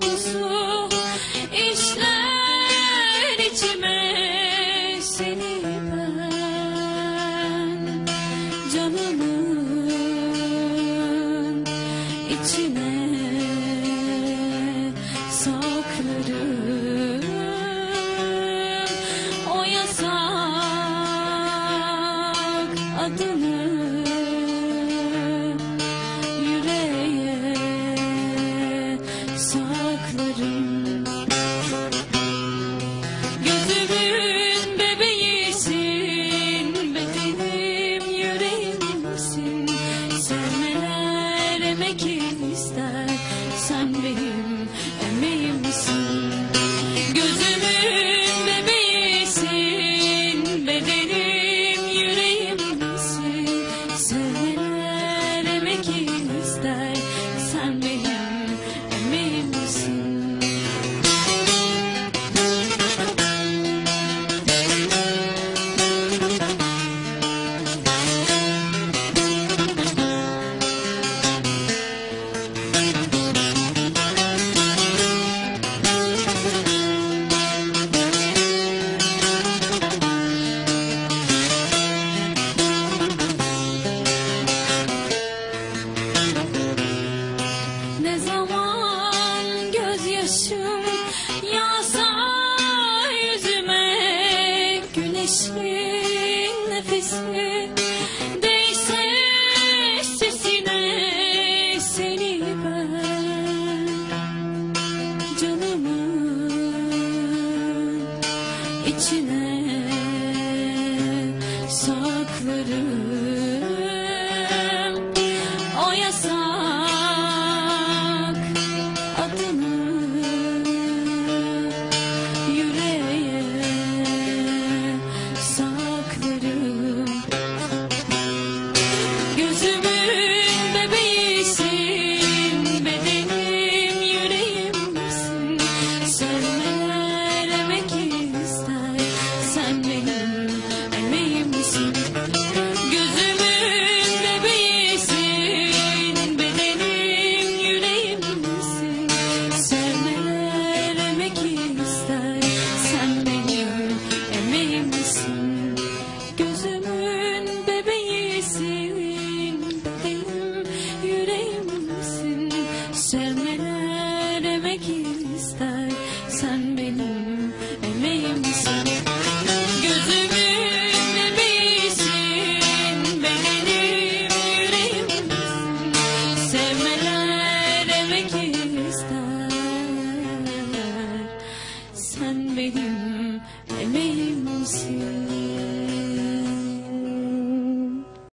Kokusu işler içime seni ben. Canımın içine saklarım o yasak adını güneşin nefesi değse sesine ben. Canımın içine saklarım Emek ister, sen benim emeğimsin. Gözümün bebeğisin, benim yüreğimsin. Sevmeler ister, sen benim.